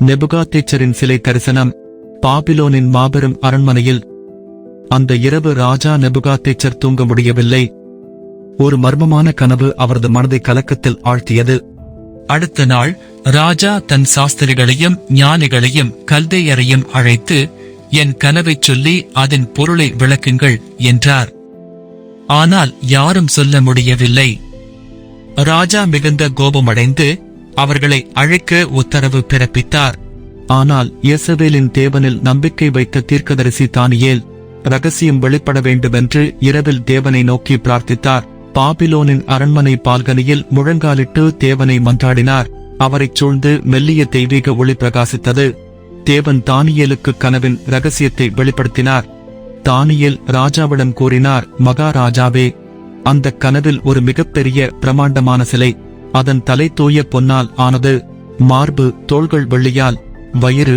நெபுகாத்தேச்சரின் சிலை தரிசனம் பாபிலோனின் மாபெரும் அரண்மனையில். அந்த இரவு ராஜா நெபுகாத்தேச்சர் தூங்க முடியவில்லை. ஒரு மர்மமான கனவு அவரது மனதை கலக்கத்தில் ஆழ்த்தியது. அடுத்த நாள் ராஜா தன் சாஸ்திரிகளையும் ஞானிகளையும் கல்தையரையும் அழைத்து என் கனவைச் சொல்லி அதன் பொருளை விளக்குங்கள் என்றார். ஆனால் யாரும் சொல்ல முடியவில்லை. ராஜா மிகுந்த கோபமடைந்து அவர்களை அழைக்க உத்தரவு பிறப்பித்தார். ஆனால் இயேசவேலின் தேவனில் நம்பிக்கை வைத்த தீர்க்கதரிசி தானியேல் ரகசியம் வெளிப்பட வேண்டுமென்று இரவில் தேவனை நோக்கி பிரார்த்தித்தார். பாபிலோனின் அரண்மனை பால்கனியில் முழங்காலிட்டு தேவனை மன்றாடினார். அவரைச் சூழ்ந்து மெல்லிய தெய்வீக ஒளி பிரகாசித்தது. தேவன் தானியேலுக்கு கனவின் ரகசியத்தை வெளிப்படுத்தினார். தானியேல் ராஜாவிடம் கூறினார் மகாராஜாவே அந்த கனவில் ஒரு மிகப்பெரிய பிரமாண்டமான சிலை அதன் தலை தூய பொன்னால் ஆனது மார்பு தோள்கள் வெள்ளியால் வயிறு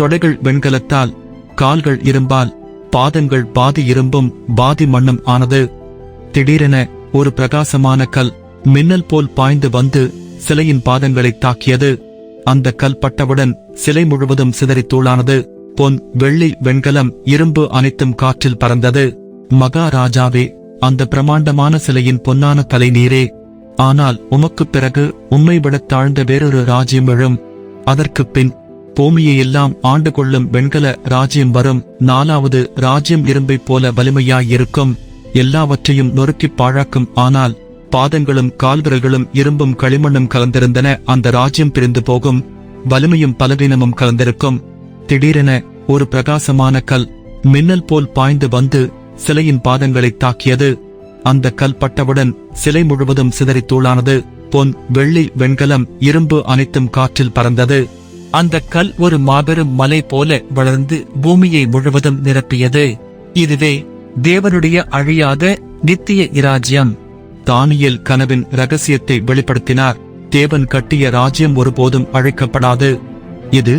தொடைகள் வெண்கலத்தால் கால்கள் இரும்பால் பாதங்கள் பாதி இரும்பும் பாதி மண்ணும் ஆனது. திடீரென ஒரு பிரகாசமான கல் மின்னல் போல் பாய்ந்து வந்து சிலையின் பாதங்களை தாக்கியது. அந்த கல் பட்டவுடன் சிலை முழுவதும் சிதறித்தூளானது பொன் வெள்ளி வெண்கலம் இரும்பு அனைத்தும் காற்றில் பறந்தது. மகாராஜாவே அந்த பிரமாண்டமான சிலையின் பொன்னான தலைநீரே ஆனால் உமக்குப் பிறகு உம்மை விடத் தாழ்ந்த வேறொரு ராஜ்யம் எழும் அதற்குப் பின் பூமியை எல்லாம் ஆண்டு கொள்ளும் வெண்கல ராஜ்யம் வரும். நாலாவது ராஜ்யம் இரும்பைப் போல வலிமையாயிருக்கும். எல்லாவற்றையும் நொறுக்கிப் பாழாக்கும். ஆனால் பாதங்களும் கால்விரல்களும் இரும்பும் களிமண்ணும் கலந்திருந்தன. அந்த ராஜ்யம் பிரிந்து போகும். வலிமையும் பலவீனமும் கலந்திருக்கும். திடீரென ஒரு பிரகாசமான கல் மின்னல் போல் பாய்ந்து வந்து சிலையின் பாதங்களை தாக்கியது. அந்த கல் பட்டவுடன் சிலை முழுவதும் சிதறித்தூளானது பொன் வெள்ளி வெண்கலம் இரும்பு அனைத்தும் காற்றில் பறந்தது. அந்த கல் ஒரு மாபெரும் மலை போல வளர்ந்து பூமியை முழுவதும் நிரப்பியது. இதுவே தேவனுடைய அழியாத நித்திய இராஜ்யம். தானியல் கனவின் ரகசியத்தை வெளிப்படுத்தினார். தேவன் கட்டிய ராஜ்யம் ஒருபோதும் அழைக்கப்படாது. இது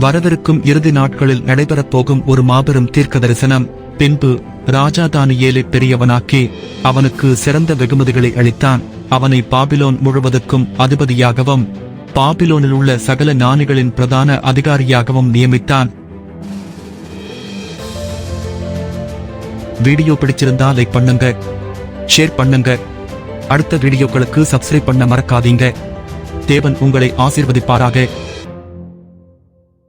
வரவிருக்கும் இறுதி நாட்களில் நடைபெறப் போகும் ஒரு மாபெரும் தீர்க்க தரிசனம் பின்பு ராஜா தானியேலை பெரியவனாக்கி அவனுக்கு சிறந்த வெகுமதிகளை அளித்தான். அவனை பாபிலோன் முழுவதற்கும் அதிபதியாகவும் பாபிலோனில் உள்ள சகல ஞானிகளின் பிரதான அதிகாரியாகவும் நியமித்தான். வீடியோ பிடிச்சிருந்தா லைக் பண்ணுங்க ஷேர் பண்ணுங்க. அடுத்த வீடியோக்களுக்கு சப்ஸ்கிரைப் பண்ண மறக்காதீங்க. தேவன் உங்களை ஆசீர்வதிப்பாராக.